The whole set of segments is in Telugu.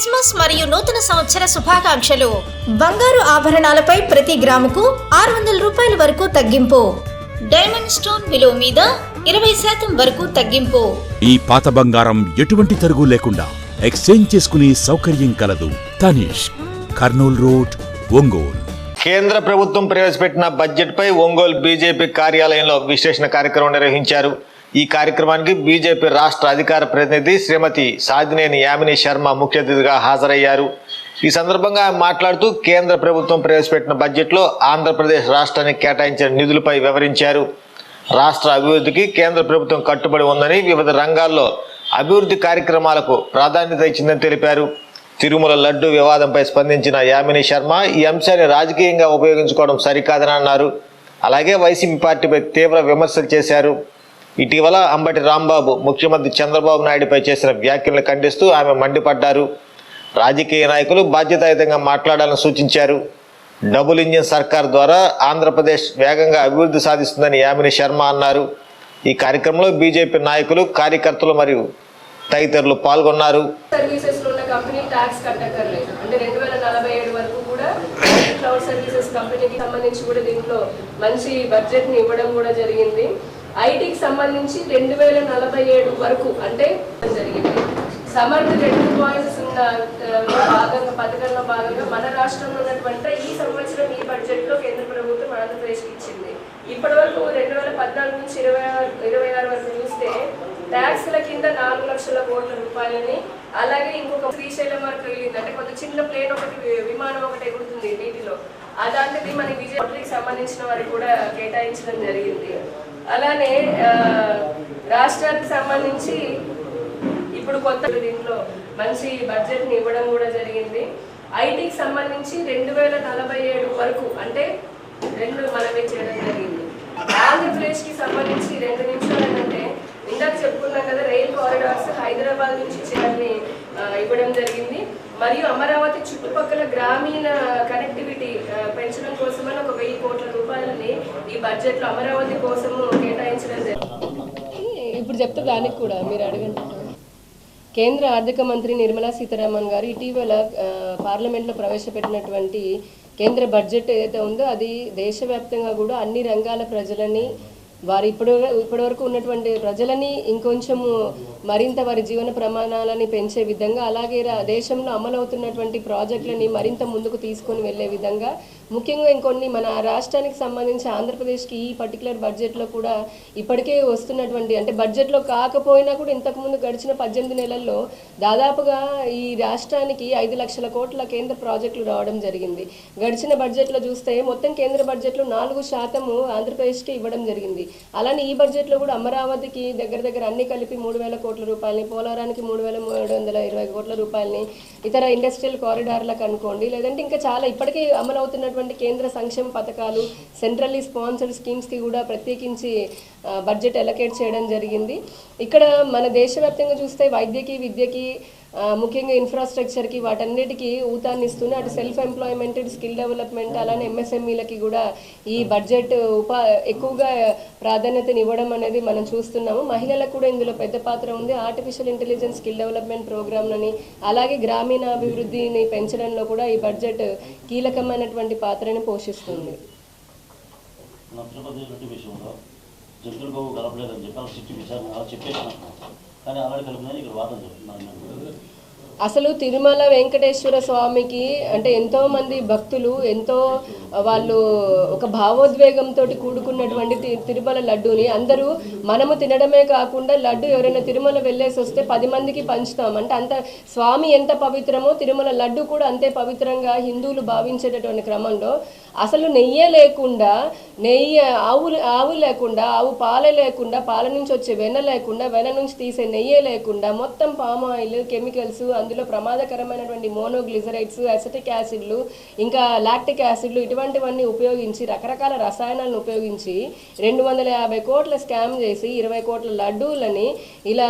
క్రిస్మస్ మరియు నూతన సంవత్సర శుభాకాంక్షలు. బంగారు ఆభరణాలపై ప్రతి గ్రాముకు ఆరు వందల రూపాయల వరకు తగ్గింపు. డైమండ్ స్టోన్ విలువ మీద ఇరవై శాతం వరకు తగ్గింపు. ఈ పాత బంగారం ఎటువంటి తరుగు లేకుండా ఎక్స్చేంజ్ చేసుకునే సౌకర్యం కలదు. తనిష్ కర్నూల్ రోడ్ ఒంగోల్. కేంద్ర ప్రభుత్వం ప్రవేశపెట్టిన బడ్జెట్ పై ఒంగోలు బీజేపీ కార్యాలయంలో విశ్లేషణ కార్యక్రమం నిర్వహించారు. ఈ కార్యక్రమానికి బీజేపీ రాష్ట్ర అధికార ప్రతినిధి శ్రీమతి సాధినేని యామిని శర్మ ముఖ్య అతిథిగా హాజరయ్యారు. ఈ సందర్భంగా ఆమె మాట్లాడుతూ కేంద్ర ప్రభుత్వం ప్రవేశపెట్టిన బడ్జెట్లో ఆంధ్రప్రదేశ్ రాష్ట్రానికి కేటాయించిన నిధులపై వివరించారు. రాష్ట్ర అభివృద్ధికి కేంద్ర ప్రభుత్వం కట్టుబడి ఉందని వివిధ రంగాల్లో అభివృద్ధి కార్యక్రమాలకు ప్రాధాన్యత ఇచ్చిందని తెలిపారు. తిరుమల లడ్డు వివాదంపై స్పందించిన యామిని శర్మ ఈ అంశాన్ని రాజకీయంగా ఉపయోగించుకోవడం సరికాదని అన్నారు అలాగే వైసీపీ పార్టీపై తీవ్ర విమర్శలు చేశారు. ఇటీవల అంబటి రాంబాబు ముఖ్యమంత్రి చంద్రబాబు నాయుడుపై చేసిన వ్యాఖ్యలను ఖండిస్తూ ఆమె మండిపడ్డారు. రాజకీయ నాయకులు బాధ్యతాయుతంగా మాట్లాడాలని సూచించారు. డబుల్ ఇంజిన్ సర్కార్ ద్వారా ఆంధ్రప్రదేశ్ వేగంగా అభివృద్ధి సాధిస్తుందని యామిని శర్మ అన్నారు. ఈ కార్యక్రమంలో బీజేపీ నాయకులు కార్యకర్తలు మరియు తదితరులు పాల్గొన్నారు. సర్వీసెస్ క్లౌడ్ సర్వీసెస్ కంపెనీకి సంబంధించి కూడా దీంట్లో మంచి బడ్జెట్ని ఇవ్వడం కూడా జరిగింది. ఐటీకి సంబంధించి రెండు వేల నలభై ఏడు వరకు అంటే జరిగింది. సమర్థ రెండు పాయింట్స్ భాగంగా పథకంలో భాగంగా మన రాష్ట్రంలో ఉన్నటువంటి ఈ సంవత్సరం ఈ బడ్జెట్లో కేంద్ర ప్రభుత్వం ఆంధ్రప్రదేశ్కి ఇచ్చింది. ఇప్పటి వరకు రెండు వేల పద్నాలుగు నుంచి ఇరవై ఆరు ఇరవై ఆరు వరకు చూస్తే ట్యాక్స్ల కింద నాలుగు లక్షల కోట్ల రూపాయలని అలాగే ఇంకొక శ్రీశైలం వరకు వెళ్ళింది. అంటే కొంత చిన్న ప్లేన్ ఒకటి విమానం ఒకటి ఎగురుతుంది నీటిలో. అలాంటిది మన విజయవాడకి సంబంధించిన వారికి కూడా కేటాయించడం జరిగింది. అలానే రాష్ట్రానికి సంబంధించి ఇప్పుడు కొత్త దీంట్లో మంచి బడ్జెట్ని ఇవ్వడం కూడా జరిగింది. ఐటీకి సంబంధించి రెండు వేల నలభై ఏడు వరకు అంటే రెండు మనమే చేయడం జరిగింది. ఆంధ్రప్రదేశ్కి సంబంధించి రెండు నిమిషాలు ఏంటంటే ఇందాక చెప్పుకున్నాం కదా రైల్ కారిడార్స్ హైదరాబాద్ నుంచి చేయాలని ఇవ్వడం జరిగింది. మరియు అమరావతి చుట్టుపక్కల గ్రామీణ కనెక్టివిటీ పెంచడం కోసమని ఒక వెయ్యి కోట్ల రూపాయలని బడ్జెట్లో అమరావతి కోసము కేటాయించడం ఇప్పుడు చెప్తే దానికి కూడా మీరు అడగండి. కేంద్ర ఆర్థిక మంత్రి నిర్మలా సీతారామన్ గారు ఇటీవల పార్లమెంట్లో ప్రవేశపెట్టినటువంటి కేంద్ర బడ్జెట్ ఏదైతే ఉందో అది దేశవ్యాప్తంగా కూడా అన్ని రంగాల ప్రజలని వారి ఇప్పుడు ఇప్పటివరకు ఉన్నటువంటి ప్రజలని ఇంకొంచెము మరింత వారి జీవన ప్రమాణాలని పెంచే విధంగా అలాగే రా- దేశంలో అమలవుతున్నటువంటి ప్రాజెక్టులని మరింత ముందుకు తీసుకొని వెళ్ళే విధంగా ముఖ్యంగా ఇంకొన్ని మన రాష్ట్రానికి సంబంధించి ఆంధ్రప్రదేశ్కి ఈ పర్టికులర్ బడ్జెట్లో కూడా ఇప్పటికే వస్తున్నటువంటి అంటే బడ్జెట్లో కాకపోయినా కూడా ఇంతకుముందు గడిచిన పద్దెనిమిది నెలల్లో దాదాపుగా ఈ రాష్ట్రానికి ఐదు లక్షల కోట్ల కేంద్ర ప్రాజెక్టులు రావడం జరిగింది. గడిచిన బడ్జెట్లో చూస్తే మొత్తం కేంద్ర బడ్జెట్లో నాలుగు శాతము ఆంధ్రప్రదేశ్కి ఇవ్వడం జరిగింది. అలానే ఈ బడ్జెట్లో కూడా అమరావతికి దగ్గర దగ్గర అన్ని కలిపి మూడు వేల కోట్ల రూపాయలని పోలవరానికి మూడు వేల మూడు వందల ఇరవై కోట్ల రూపాయలని ఇతర ఇండస్ట్రియల్ కారిడార్లకు అనుకోండి లేదంటే ఇంకా చాలా ఇప్పటికే అమలవుతున్నటువంటి కేంద్ర సంక్షేమ పథకాలు సెంట్రల్లీ స్పాన్సర్డ్ స్కీమ్స్కి కూడా ప్రత్యేకించి బడ్జెట్ ఎలకేట్ చేయడం జరిగింది. ఇక్కడ మన దేశవ్యాప్తంగా చూస్తే వైద్యకి విద్యకి ముఖ్యంగా ఇన్ఫ్రాస్ట్రక్చర్కి వాటన్నిటికీ ఊతాన్ని ఇస్తూనే అటు సెల్ఫ్ ఎంప్లాయ్మెంట్ స్కిల్ డెవలప్మెంట్ అలానే ఎంఎస్ఎంఈలకి కూడా ఈ బడ్జెట్ ఉపా ఎక్కువగా ప్రాధాన్యతని ఇవ్వడం అనేది మనం చూస్తున్నాము. మహిళలకు కూడా ఇందులో పెద్ద పాత్ర ఉంది. ఆర్టిఫిషియల్ ఇంటెలిజెన్స్ స్కిల్ డెవలప్మెంట్ ప్రోగ్రామ్లని అలాగే గ్రామీణ అభివృద్ధిని పెంచడంలో కూడా ఈ బడ్జెట్ కీలకమైనటువంటి పాత్రని పోషిస్తుంది. మన విషయంలో చెప్పి సిట్టి అసలు తిరుమల వెంకటేశ్వర స్వామికి అంటే ఎంతో మంది భక్తులు ఎంతో వాళ్ళు ఒక భావోద్వేగంతో కూడుకున్నటువంటి తి- తిరుమల లడ్డూని అందరూ మనము తినడమే కాకుండా లడ్డు ఎవరైనా తిరుమల వెళ్ళేసి వస్తే పది మందికి పంచుతాం. అంటే అంత స్వామి ఎంత పవిత్రమో తిరుమల లడ్డు కూడా అంతే పవిత్రంగా హిందువులు భావించేటటువంటి క్రమంలో అసలు నెయ్యే లేకుండా నెయ్యి ఆవు ఆవు లేకుండా ఆవు పాలే లేకుండా పాల నుంచి వచ్చే వెన్న లేకుండా వెన్న నుంచి తీసే నెయ్యే లేకుండా మొత్తం పామ్ ఆయిల్ కెమికల్స్ అందులో ప్రమాదకరమైనటువంటి మోనోగ్లిజరైడ్స్ అసెటిక్ యాసిడ్లు ఇంకా లాక్టిక్ యాసిడ్లు ఇటువంటివన్నీ ఉపయోగించి రకరకాల రసాయనాలను ఉపయోగించి రెండు వందల యాభై కోట్ల స్కామ్ చేసి ఇరవై కోట్ల లడ్డూలని ఇలా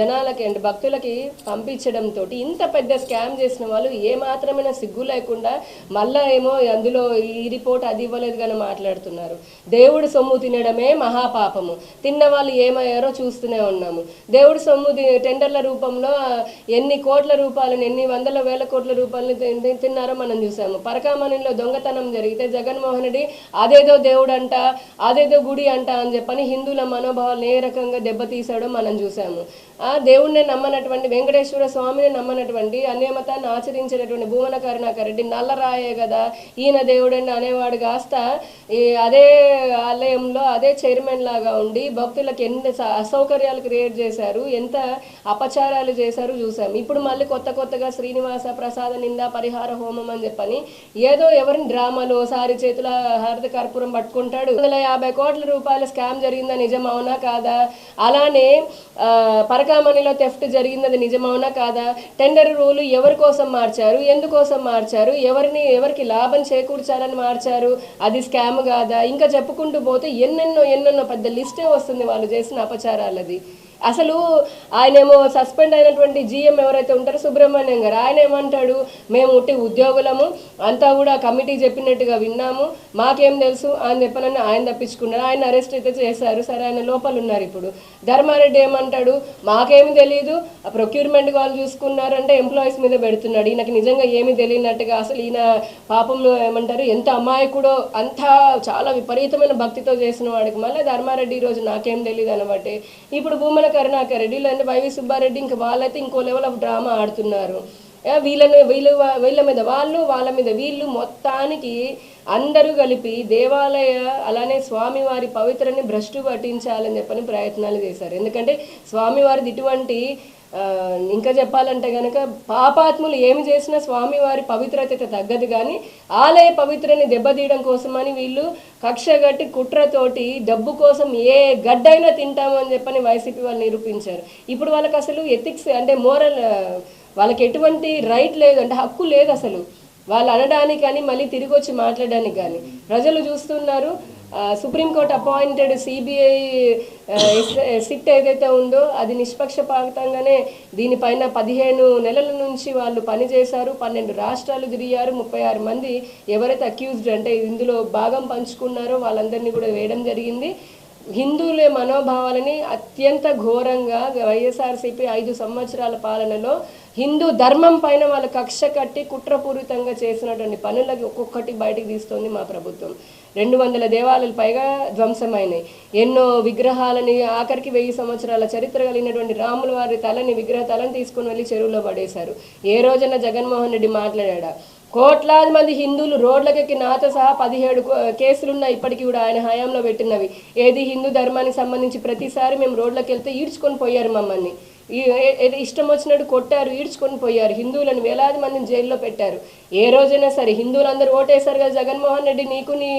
జనాలకి అండ్ భక్తులకి పంపించడంతో ఇంత పెద్ద స్కామ్ చేసిన వాళ్ళు ఏ మాత్రమైన సిగ్గు లేకుండా మళ్ళా ఏమో అందులో ఈ రిపోర్ట్ అది ఇవ్వలేదు కానీ మాట్లాడుతున్నారు. దేవుడు సొమ్ము తినడమే మహాపాపము. తిన్న వాళ్ళు ఏమయ్యారో చూస్తూనే ఉన్నాము. దేవుడు సొమ్ము తి- టెండర్ల రూపంలో ఎన్ని కోట్ల రూపాయలను ఎన్ని వందల వేల కోట్ల రూపాయలను తిన్నారో మనం చూసాము. పరకామణిలో దొంగతనం జరిగితే జగన్మోహన్ రెడ్డి అదేదో దేవుడు అంట అదేదో గుడి అంట అని చెప్పని హిందువుల మనోభావాలను ఏ రకంగా దెబ్బతీసాడో మనం చూసాము. ఆ దేవుణ్ణి నమ్మనటువంటి వెంకటేశ్వర స్వామిని నమ్మనటువంటి అన్యమతాన్ని ఆచరించేటటువంటి భూమన కరుణాకర్ రెడ్డి నల్లరాయే కదా. ఈయన దేవుడని అనేవాడు కాస్త ఈ అదే ఆలయంలో అదే చైర్మన్ లాగా ఉండి భక్తులకు ఎన్ని అసౌకర్యాలు క్రియేట్ చేశారు ఎంత అపచారాలు చేశారు చూసాం ఇప్పుడు మళ్ళీ కొత్త కొత్తగా శ్రీనివాస ప్రసాద నింద పరిహార హోమం అని చెప్పని ఏదో ఎవరిని డ్రామాలో సారి చేతుల హరిత కర్పూరం పట్టుకుంటాడు. వందల యాభై కోట్ల రూపాయల స్కామ్ జరిగిందా నిజమవునా కాదా? అలానే పరకామణిలో థెఫ్ట్ జరిగింది నిజమవునా కాదా? టెండర్ రూలు ఎవరి కోసం మార్చారు? ఎందుకోసం మార్చారు? ఎవరిని ఎవరికి లాభం చేకూర్చాలని మార్చారు? అది స్కామ్ కాదు. ఇంకా చెప్పుకుంటూ పోతే ఎన్నెన్నో ఎన్నెన్నో పెద్ద లిస్టే వస్తుంది వాళ్ళు చేసిన అపచారాలది. అసలు ఆయనేమో సస్పెండ్ అయినటువంటి జీఎం ఎవరైతే ఉంటారో సుబ్రహ్మణ్యం గారు ఆయన ఏమంటాడు మేము ఉట్టి ఉద్యోగులము అంతా కూడా కమిటీ చెప్పినట్టుగా విన్నాము మాకేం తెలుసు అని చెప్పనని ఆయన తప్పించుకున్నారు. ఆయన అరెస్ట్ అయితే చేశారు. సరే ఆయన లోపల ఉన్నారు ఇప్పుడు. ధర్మారెడ్డి ఏమంటాడు? మాకేమి తెలియదు ఆ ప్రొక్యూర్మెంట్ వాళ్ళు చూసుకున్నారు అంటే ఎంప్లాయీస్ మీద పెడుతున్నాడు. ఈయనకి నిజంగా ఏమీ తెలియనట్టుగా అసలు ఈయన పాపం ఏమంటారు? ఎంత అమాయకుడో అంతా చాలా విపరీతమైన భక్తితో చేసిన వాడికి మళ్ళీ ధర్మారెడ్డి ఈరోజు రోజు నాకేం తెలియదు అనబట్టి ఇప్పుడు భూమన కరుణాకర్ రెడ్డి లేదంటే వైవి సుబ్బారెడ్డి ఇంకా వాళ్ళైతే ఇంకో లెవెల్ ఆఫ్ డ్రామా ఆడుతున్నారు. వీళ్ళని వీళ్ళు వీళ్ళ మీద వాళ్ళు వాళ్ళ మీద వీళ్ళు మొత్తానికి అందరూ కలిపి దేవాలయ అలానే స్వామివారి పవిత్రని భ్రష్టు పట్టించాలని చెప్పని ప్రయత్నాలు చేశారు. ఎందుకంటే స్వామివారిది ఇటువంటి ఇంకా చెప్పాలంటే కనుక పాపాత్ములు ఏమి చేసినా స్వామివారి పవిత్రత తగ్గదు కానీ ఆలయ పవిత్రని దెబ్బతీయడం కోసమని వీళ్ళు కక్షగట్టి కుట్రతోటి డబ్బు కోసం ఏ గడ్డైనా తింటామని చెప్పని వైసీపీ వాళ్ళు నిరూపించారు. ఇప్పుడు వాళ్ళకి అసలు ఎథిక్స్ అంటే మోరల్ వాళ్ళకి ఎటువంటి రైట్ లేదు అంటే హక్కు లేదు అసలు. వాళ్ళు అనడానికి కానీ మళ్ళీ తిరిగి వచ్చి మాట్లాడడానికి కానీ ప్రజలు చూస్తున్నారు సుప్రీంకోర్టు అపాయింటెడ్ సిబిఐ సిట్ ఏదైతే ఉందో అది నిష్పక్షపాతంగానే దీనిపైన పదిహేను నెలల నుంచి వాళ్ళు పనిచేశారు పన్నెండు రాష్ట్రాలు తిరిగారు ముప్పై ఆరు మంది ఎవరైతే అక్యూజ్డ్ అంటే ఇందులో భాగం పంచుకున్నారో వాళ్ళందరినీ కూడా వేయడం జరిగింది. హిందువుల మనోభావాలని అత్యంత ఘోరంగా వైఎస్ఆర్సీపీ ఐదు సంవత్సరాల పాలనలో హిందూ ధర్మం పైన వాళ్ళ కక్ష కట్టి కుట్రపూరితంగా చేసినటువంటి పనులకి ఒక్కొక్కటి బయటకు తీస్తోంది మా ప్రభుత్వం. రెండు వందల దేవాలయాలు పైగా ధ్వంసమైనాయి. ఎన్నో విగ్రహాలని ఆఖరికి వెయ్యి సంవత్సరాల చరిత్ర కలిగినటువంటి రాముల వారి తలని విగ్రహ తలని తీసుకుని వెళ్ళి చెరువులో పడేశారు. ఏ రోజైనా జగన్మోహన్ రెడ్డి మాట్లాడా కోట్లాది మంది హిందువులు రోడ్లకెక్కి నాతో సహా పదిహేడు కేసులున్నాయి. ఇప్పటికీ కూడా ఆయన హయాంలో పెట్టినవి. ఏది హిందూ ధర్మానికి సంబంధించి ప్రతిసారి మేము రోడ్లకు వెళ్తే ఈడ్చుకొని పోయారు మమ్మల్ని. ఇష్టం వచ్చినట్టు కొట్టారు ఈడ్చుకొని పోయారు. హిందువులను వేలాది మందిని జైల్లో పెట్టారు. ఏ రోజైనా సరే హిందువులందరూ ఓటేశారు కదా జగన్మోహన్ రెడ్డి నీకు నీ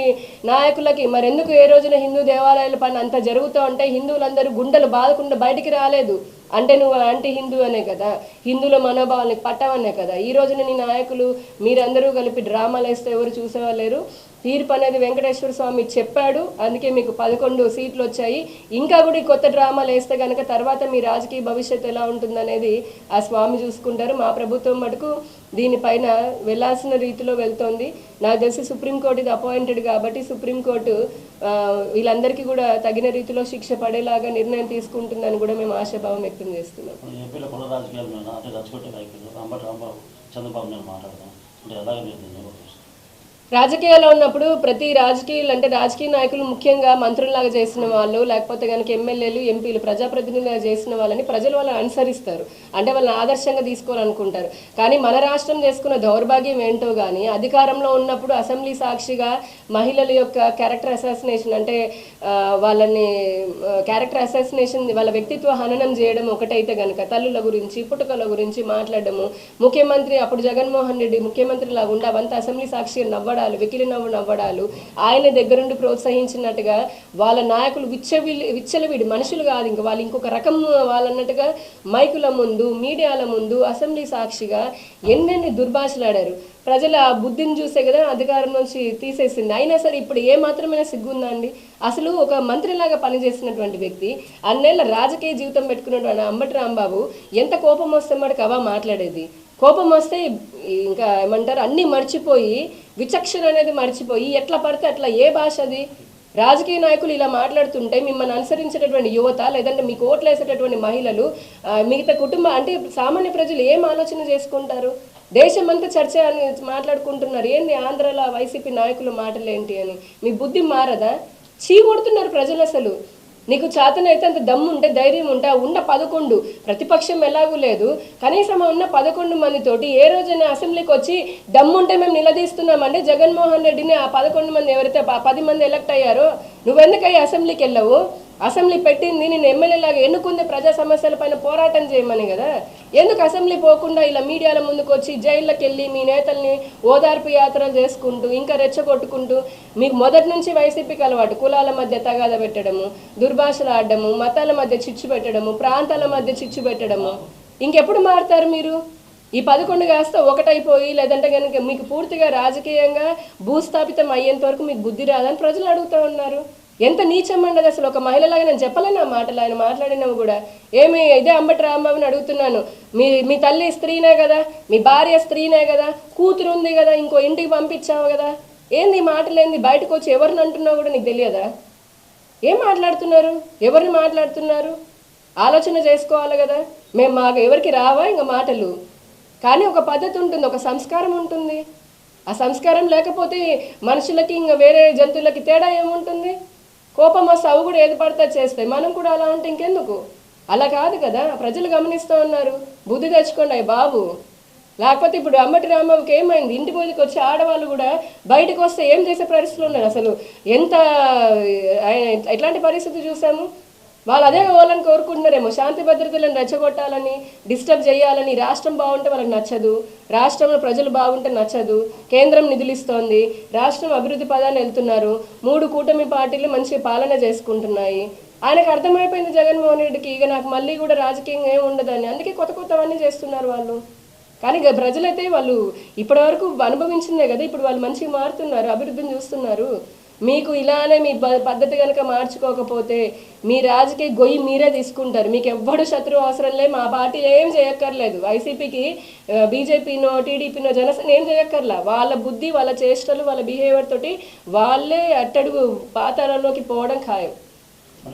నాయకులకి. మరెందుకు ఏ రోజున హిందూ దేవాలయాల పని అంత జరుగుతూ ఉంటే హిందువులందరూ గుండెలు బాధకుండా బయటికి రాలేదు? అంటే నువ్వు అంటే హిందూ అనే కదా. హిందువుల మనోభావానికి పట్టవనే కదా. ఈ రోజున నీ నాయకులు మీరందరూ కలిపి డ్రామాలు వేస్తే ఎవరు చూసేవాళ్ళు లేరు తీర్పు అనేది వెంకటేశ్వర స్వామి చెప్పాడు అందుకే మీకు పదకొండు సీట్లు వచ్చాయి. ఇంకా కూడా ఈ కొత్త డ్రామాలు వేస్తే కనుక తర్వాత మీ రాజకీయ భవిష్యత్తు ఎలా ఉంటుందనేది ఆ స్వామి చూసుకుంటారు. మా ప్రభుత్వం మటుకు దీనిపైన వెళ్ళాల్సిన రీతిలో వెళ్తోంది. నాకు తెలిసి సుప్రీంకోర్టు ఇది అపాయింటెడ్ కాబట్టి సుప్రీంకోర్టు వీళ్ళందరికీ కూడా తగిన రీతిలో శిక్ష పడేలాగా నిర్ణయం తీసుకుంటుందని కూడా మేము ఆశాభావం వ్యక్తం చేస్తున్నాం. అంటే రచ్చగొట్టే నాయకులు అంబటి రాంబాబు చంద్రబాబు నేను మాట్లాడదాం అంటే ఎలాగ మీరు రాజకీయాల్లో ఉన్నప్పుడు ప్రతి రాజకీయాలు అంటే రాజకీయ నాయకులు ముఖ్యంగా మంత్రుల్లాగా చేసిన వాళ్ళు లేకపోతే కనుక ఎమ్మెల్యేలు ఎంపీలు ప్రజాప్రతినిధులుగా చేసిన వాళ్ళని ప్రజలు వాళ్ళని అనుసరిస్తారు. అంటే వాళ్ళని ఆదర్శంగా తీసుకోవాలనుకుంటారు. కానీ మన రాష్ట్రం చేసుకున్న దౌర్భాగ్యం ఏంటో కానీ అధికారంలో ఉన్నప్పుడు అసెంబ్లీ సాక్షిగా మహిళల యొక్క క్యారెక్టర్ అసాసినేషన్ అంటే వాళ్ళని క్యారెక్టర్ అసాసినేషన్ వాళ్ళ వ్యక్తిత్వ హననం చేయడం ఒకటైతే కనుక తల్లుల గురించి పుట్టుకల గురించి మాట్లాడడము. ముఖ్యమంత్రి అప్పుడు జగన్మోహన్ రెడ్డి ముఖ్యమంత్రి లాగా ఉండి అవంతా అసెంబ్లీ సాక్షిగా నవ్వడం నవ్వడాలు వెకిలి నవ్వు నవ్వడాలు ఆయన దగ్గరుండి ప్రోత్సహించినట్టుగా వాళ్ళ నాయకులు విచ్చవిలి విచ్చలవిడి మనుషులు కాదు. ఇంకా వాళ్ళు ఇంకొక రకం వాళ్ళన్నట్టుగా మైకుల ముందు మీడియాల ముందు అసెంబ్లీ సాక్షిగా ఎన్నెన్ని దుర్భాషలాడారు ప్రజల బుద్ధిని చూసే కదా అధికారం నుంచి తీసేసింది. అయినా సరే ఇప్పుడు ఏ మాత్రమైనా సిగ్గుందా అండి? అసలు ఒక మంత్రిలాగా పనిచేసినటువంటి వ్యక్తి అన్నేళ్ళ రాజకీయ జీవితం పెట్టుకున్నటువంటి అంబటి రాంబాబు ఎంత కోపం వస్తే మటుకు అవా మాట్లాడేది? కోపం వస్తే ఇంకా ఏమంటారు అన్నీ మర్చిపోయి విచక్షణ అనేది మర్చిపోయి ఎట్లా పడితే అట్లా ఏ భాష అది? రాజకీయ నాయకులు ఇలా మాట్లాడుతుంటే మిమ్మల్ని అనుసరించేటటువంటి యువత లేదంటే మీకు ఓట్లు వేసేటటువంటి మహిళలు మిగతా కుటుంబ అంటే సామాన్య ప్రజలు ఏం ఆలోచన చేసుకుంటారు? దేశం అంతా చర్చ అని మాట్లాడుకుంటున్నారు. ఏంది ఆంధ్రాలో వైసీపీ నాయకుల మాటలు ఏంటి అని? మీ బుద్ధి మారదా? చీ కొడుతున్నారు ప్రజలు అసలు. నీకు చేతనైతే అంత దమ్ము ఉంటే ధైర్యం ఉంటే ఆ ఉన్న పదకొండు. ప్రతిపక్షం ఎలాగూ లేదు. కనీసం ఉన్న పదకొండు మందితోటి ఏ రోజైనా అసెంబ్లీకి వచ్చి దమ్ము ఉంటే మేము నిలదీస్తున్నామంటే జగన్మోహన్ రెడ్డిని ఆ పదకొండు మంది ఎవరైతే పది మంది ఎలక్ట్ అయ్యారో నువ్వెందుకయ్యి అసెంబ్లీకి వెళ్ళవు? అసెంబ్లీ పెట్టింది నేను ఎమ్మెల్యేలాగా ఎన్నుకుంది ప్రజా సమస్యల పైన పోరాటం చేయమని కదా? ఎందుకు అసెంబ్లీ పోకుండా ఇలా మీడియాల ముందుకు వచ్చి జైళ్ళకి వెళ్ళి మీ నేతల్ని ఓదార్పు యాత్రలు చేసుకుంటూ ఇంకా రెచ్చగొట్టుకుంటూ మీకు మొదటి నుంచి వైసీపీకి అలవాటు కులాల మధ్య తగాద పెట్టడము దుర్భాషలు ఆడడము మతాల మధ్య చిచ్చు పెట్టడము ప్రాంతాల మధ్య చిచ్చు పెట్టడము ఇంకెప్పుడు మారుతారు మీరు? ఈ పదకొండు కాస్త ఒకటైపోయి లేదంటే కనుక మీకు పూర్తిగా రాజకీయంగా భూస్థాపితం అయ్యేంత వరకు మీకు బుద్ధి రాదని ప్రజలు అడుగుతూ ఉన్నారు. ఎంత నీచమండదు అసలు ఒక మహిళలాగా నేను చెప్పలేను ఆ మాటలు. ఆయన మాట్లాడినవి కూడా. ఏమి ఇదే అంబటి రాంబాబుని అడుగుతున్నాను. మీ మీ తల్లి స్త్రీనే కదా మీ భార్య స్త్రీనే కదా కూతురు ఉంది కదా ఇంకో ఇంటికి పంపించావు కదా. ఏంది మాటలేంది బయటకు వచ్చి ఎవరిని అంటున్నావు కూడా నీకు తెలియదా? ఏం మాట్లాడుతున్నారు? ఎవరిని మాట్లాడుతున్నారు? ఆలోచన చేసుకోవాలి కదా. మేము మాకు ఎవరికి రావా ఇంకా మాటలు? కానీ ఒక పద్ధతి ఉంటుంది ఒక సంస్కారం ఉంటుంది. ఆ సంస్కారం లేకపోతే మనుషులకి ఇంకా వేరే జంతువులకి తేడా ఏముంటుంది? కోపం వస్తే అవి కూడా ఏది పడితే చేస్తాయి. మనం కూడా అలా ఉంటే ఇంకెందుకు? అలా కాదు కదా. ప్రజలు గమనిస్తూ ఉన్నారు. బుద్ధి తెచ్చుకోండి బాబు. లేకపోతే ఇప్పుడు అమ్మటి రామబాబుకి ఏమైంది? ఇంటి మీదకి వచ్చి ఆడవాళ్ళు కూడా బయటకు వస్తే ఏం చేసే పరిస్థితులు ఉన్నారు? అసలు ఎంత ఆయన ఎట్లాంటి పరిస్థితి చూసాము? వాళ్ళు అదే వాళ్ళని కోరుకుంటున్నారేమో. శాంతి భద్రతలను రెచ్చగొట్టాలని డిస్టర్బ్ చేయాలని రాష్ట్రం బాగుంటే వాళ్ళకి నచ్చదు. రాష్ట్రంలో ప్రజలు బాగుంటే నచ్చదు. కేంద్రం నిధులు ఇస్తోంది రాష్ట్రం అభివృద్ధి పదాన్ని వెళ్తున్నారు. మూడు కూటమి పార్టీలు మంచి పాలన చేసుకుంటున్నాయి. ఆయనకు అర్థమైపోయింది జగన్మోహన్ రెడ్డికి. ఇక నాకు మళ్ళీ కూడా రాజకీయంగా ఏమి ఉండదని. అందుకే కొత్త కొత్తవన్నీ చేస్తున్నారు వాళ్ళు. కానీ ఇక ప్రజలైతే వాళ్ళు ఇప్పటివరకు అనుభవించిందే కదా. ఇప్పుడు వాళ్ళు మంచిగా మారుతున్నారు అభివృద్ధిని చూస్తున్నారు. మీకు ఇలానే మీ పద్ధతి కనుక మార్చుకోకపోతే మీ రాజకీయ గొయ్యి మీరే తీసుకుంటారు. మీకు ఎవ్వడు శత్రువు అవసరం లేదు. మా పార్టీ ఏం చేయక్కర్లేదు. వైసీపీకి బీజేపీనో టీడీపీనో జనసేన ఏం చేయక్కర్లా. వాళ్ళ బుద్ధి వాళ్ళ చేష్టలు వాళ్ళ బిహేవియర్ తోటి వాళ్ళే అట్టడుగు పాతాళంలోకి పోవడం ఖాయం.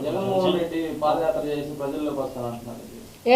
జగన్మోహన్ రెడ్డి పాదయాత్ర చేసి ప్రజల్లోకి వస్తానంటున్నారు.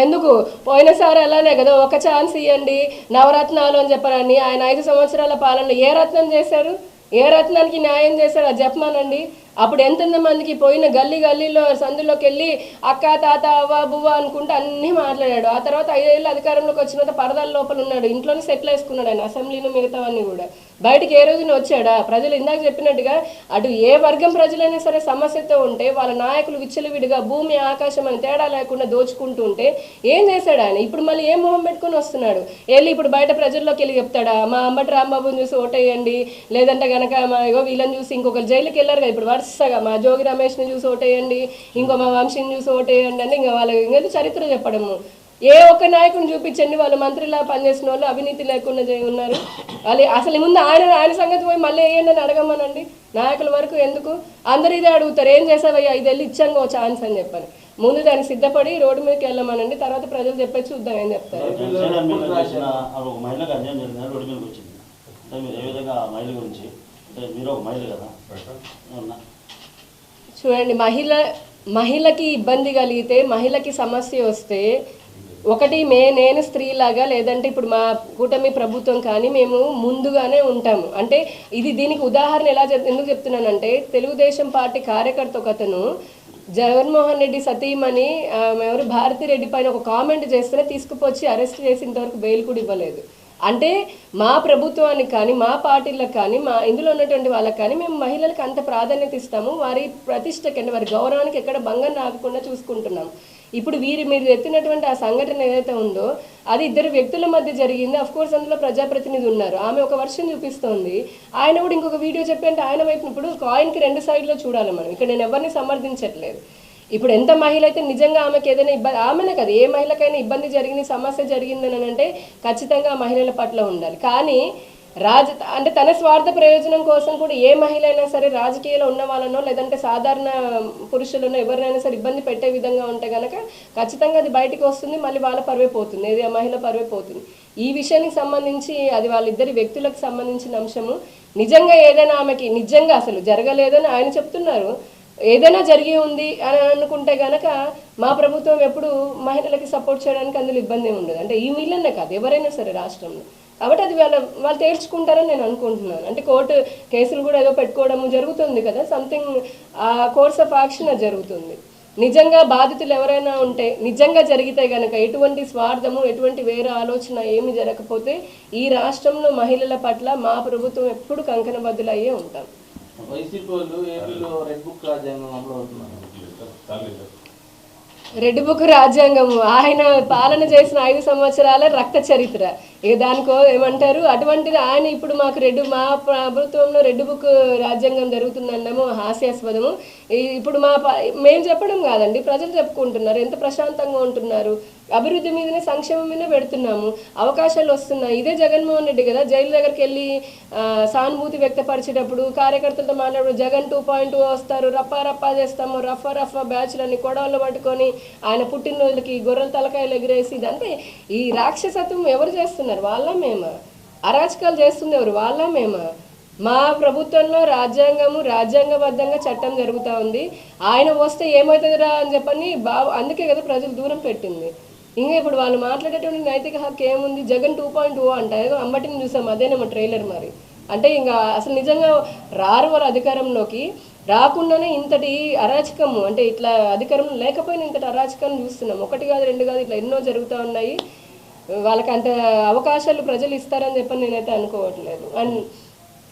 ఎందుకు? పోయినసారి అలానే కదా. ఒక ఛాన్స్ ఇవ్వండి నవరత్నాలు అని చెప్పారని ఆయన ఐదు సంవత్సరాల పాలన ఏ రత్నం చేశారు? ఏ రత్నానికి న్యాయం చేశాడు అది చెప్పమానండి అప్పుడు ఎంతెంత మందికి పోయిన గల్లీ గల్లీలో సందులోకి వెళ్ళి అక్క తాత అవ్వ బువ్వ అనుకుంటూ అన్నీ మాట్లాడాడు. ఆ తర్వాత ఐదేళ్ళు అధికారంలోకి వచ్చిన తర్వాత పరదాల లోపల ఉన్నాడు. ఇంట్లోనే సెటిల్ వేసుకున్నాడు ఆయన అసెంబ్లీలో మిగతావన్నీ కూడా. బయటికి ఏ రోజున వచ్చాడా? ప్రజలు ఇందాక చెప్పినట్టుగా అటు ఏ వర్గం ప్రజలైనా సరే సమస్యతో ఉంటే వాళ్ళ నాయకులు విచ్చలవిడిగా భూమి ఆకాశం అని తేడా లేకుండా దోచుకుంటూ ఉంటే ఏం చేశాడు ఆయన? ఇప్పుడు మళ్ళీ ఏం మొహం పెట్టుకొని వస్తున్నాడు? వెళ్ళి ఇప్పుడు బయట ప్రజల్లోకి వెళ్ళి చెప్తాడా? మా అంబటి రాంబాబుని చూసి ఓటేయండి. లేదంటే గనక మా ఇగో వీళ్ళని చూసి ఇంకొకరు జైలుకి వెళ్ళారు కదా ఇప్పుడు వరుసగా మా జోగి రమేష్ని చూసి ఓటేయండి ఇంకో మా వంశీని చూసి ఓటేయండి అని ఇంకా వాళ్ళ ఇంకా చరిత్ర చెప్పడము. ఏ ఒక్క నాయకుని చూపించండి వాళ్ళు మంత్రిలా పనిచేసిన వాళ్ళు అవినీతి లేకుండా ఉన్నారు. వాళ్ళు అసలు ముందు ఆయన ఆయన సంగతి పోయి మళ్ళీ వేయండి అని అడగమనండి. నాయకుల వరకు ఎందుకు? అందరు ఇదే అడుగుతారు ఏం చేసావయ్యా? ఐదేళ్ళు ఇచ్చాను ఓ ఛాన్స్ అని చెప్పని. ముందు దానికి సిద్ధపడి రోడ్డు మీదకి వెళ్ళమనండి తర్వాత ప్రజలు చెప్పేసి చూద్దాం ఏం చెప్తారు. మహిళకు అన్యాయం రోడ్డు మీదకి వచ్చింది? అంటే మీరు ఏ విధంగా మహిళ గురించి చూడండి మహిళ మహిళకి ఇబ్బంది కలిగితే మహిళకి సమస్య వస్తే ఒకటి మే నేను స్త్రీలాగా లేదంటే ఇప్పుడు మా కూటమి ప్రభుత్వం కానీ మేము ముందుగానే ఉంటాము. అంటే ఇది దీనికి ఉదాహరణ ఎలా చెప్ ఎందుకు చెప్తున్నానంటే తెలుగుదేశం పార్టీ కార్యకర్త ఒకతను జగన్మోహన్ రెడ్డి సతీమణి ఎవరు? భారతి రెడ్డి పైన ఒక కామెంట్ చేస్తేనే తీసుకుపోచ్చి అరెస్ట్ చేసి ఇంతవరకు బెయిల్ కూడా ఇవ్వలేదు. అంటే మా ప్రభుత్వానికి కానీ మా పార్టీలకు కానీ మా ఇందులో ఉన్నటువంటి వాళ్ళకి కానీ మేము మహిళలకు అంత ప్రాధాన్యత ఇస్తాము. వారి ప్రతిష్టకి అంటే వారి గౌరవానికి ఎక్కడ భంగం రాకుండా చూసుకుంటున్నాం ఇప్పుడు వీరి మీరు ఎత్తినటువంటి ఆ సంఘటన ఏదైతే ఉందో అది ఇద్దరు వ్యక్తుల మధ్య జరిగింది. అఫ్ కోర్స్ అందులో ప్రజాప్రతినిధి ఉన్నారు. ఆమె ఒక వర్షం చూపిస్తోంది. ఆయన కూడా ఇంకొక వీడియో చెప్పి అంటే ఆయన వైపు ఇప్పుడు కాయిన్కి రెండు సైడ్లో చూడాలి మనం. ఇక్కడ నేను ఎవరిని సమర్థించట్లేదు. ఇప్పుడు ఎంత మహిళ అయితే నిజంగా ఆమెకి ఏదైనా ఇబ్బంది ఆమెనే కదా ఏ మహిళకైనా ఇబ్బంది జరిగింది సమస్య జరిగిందని అంటే ఖచ్చితంగా ఆ మహిళల పట్ల ఉండాలి. కానీ రాజ అంటే తన స్వార్థ ప్రయోజనం కోసం కూడా ఏ మహిళ అయినా సరే రాజకీయాల్లో ఉన్న వాళ్ళనో లేదంటే సాధారణ పురుషులను ఎవరినైనా సరే ఇబ్బంది పెట్టే విధంగా ఉంటే కనుక ఖచ్చితంగా అది బయటికి వస్తుంది మళ్ళీ వాళ్ళ పరువే పోతుంది ఏది ఆ మహిళ పరువే పోతుంది. ఈ విషయానికి సంబంధించి అది వాళ్ళిద్దరి వ్యక్తులకు సంబంధించిన అంశము. నిజంగా ఏదైనా ఆమెకి నిజంగా అసలు జరగలేదని ఆయన చెప్తున్నారు. ఏదైనా జరిగి ఉంది అని అనుకుంటే గనక మా ప్రభుత్వం ఎప్పుడు మహిళలకి సపోర్ట్ చేయడానికి అందులో ఇబ్బంది ఉండదు. అంటే ఈ వీళ్ళనే కాదు ఎవరైనా సరే రాష్ట్రంలో. కాబట్టి అది వాళ్ళ వాళ్ళు తేల్చుకుంటారని నేను అనుకుంటున్నాను. అంటే కోర్టు కేసులు కూడా ఏదో పెట్టుకోవడం జరుగుతుంది కదా సంథింగ్ ఆ కోర్స్ ఆఫ్ యాక్షన్ జరుగుతుంది. నిజంగా బాధితులు ఎవరైనా ఉంటే నిజంగా జరిగితే గనక ఎటువంటి స్వార్థము ఎటువంటి వేరే ఆలోచన ఏమి జరగకపోతే ఈ రాష్ట్రంలో మహిళల పట్ల మా ప్రభుత్వం ఎప్పుడు కంకణబద్దులయ్యే ఉంటాం. వైసీపీ వాళ్ళు ఏపీలో రెడ్ బుక్ రాజ్యాంగం అమలు అవుతున్నారు రెడ్ బుక్ రాజ్యాంగము ఆయన పాలన చేసిన ఐదు సంవత్సరాల రక్త చరిత్ర. ఇక దానికో ఏమంటారు? అటువంటిది ఆయన ఇప్పుడు మాకు రెడ్ మా ప్రభుత్వంలో రెడ్ బుక్ రాజ్యాంగం జరుగుతుందన్నాము హాస్యాస్పదము. ఇప్పుడు మా ప- మేము చెప్పడం కాదండి ప్రజలు చెప్పుకుంటున్నారు. ఎంత ప్రశాంతంగా ఉంటున్నారు? అభివృద్ధి మీదనే సంక్షేమం మీద పెడుతున్నాము. అవకాశాలు వస్తున్నాయి. ఇదే జగన్మోహన్ రెడ్డి కదా జైలు దగ్గరికి వెళ్ళి సానుభూతి వ్యక్తపరిచేటప్పుడు కార్యకర్తలతో మాట్లాడు జగన్ టూ పాయింట్ oh వస్తారు. రప్పా రప్పా చేస్తాము. రఫా రఫా బ్యాచ్లని కొడవలు పట్టుకొని ఆయన పుట్టినరోజులకి గొర్రెల తలకాయలు ఎగిరేసి ఇదంటే ఈ రాక్షసత్వం ఎవరు చేస్తున్నారు? వాళ్ళ మేమా? అరాచకాలు చేస్తుంది ఎవరు? వాళ్ళ మేమా? మా ప్రభుత్వంలో రాజ్యాంగము రాజ్యాంగబద్ధంగా చట్టం జరుగుతూ ఉంది. ఆయన వస్తే ఏమవుతుందిరా అని చెప్పని బాబు అందుకే కదా ప్రజలు దూరం పెట్టింది. ఇంకా ఇప్పుడు వాళ్ళు మాట్లాడేటువంటి నైతిక హక్కు ఏముంది? జగన్ టూ పాయింట్ ఓ అంట. ఏదో అమ్మటిని చూసాం అదేనేమో ట్రైలర్ మరి. అంటే ఇంకా అసలు నిజంగా రారు వారు అధికారంలోకి రాకుండానే ఇంతటి అరాచకము అంటే ఇట్లా అధికారం లేకపోయినా ఇంతటి అరాచకం చూస్తున్నాం. ఒకటి కాదు రెండు కాదు ఇట్లా ఎన్నో జరుగుతూ ఉన్నాయి. వాళ్ళకి అంత అవకాశాలు ప్రజలు ఇస్తారని చెప్పని నేనైతే అనుకోవట్లేదు. అండ్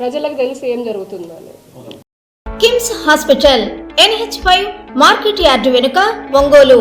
ప్రజలకు తెలిసి ఏం జరుగుతుందో అనేది. KIMS hospital NH five market yard వెనుక ఒంగోలు.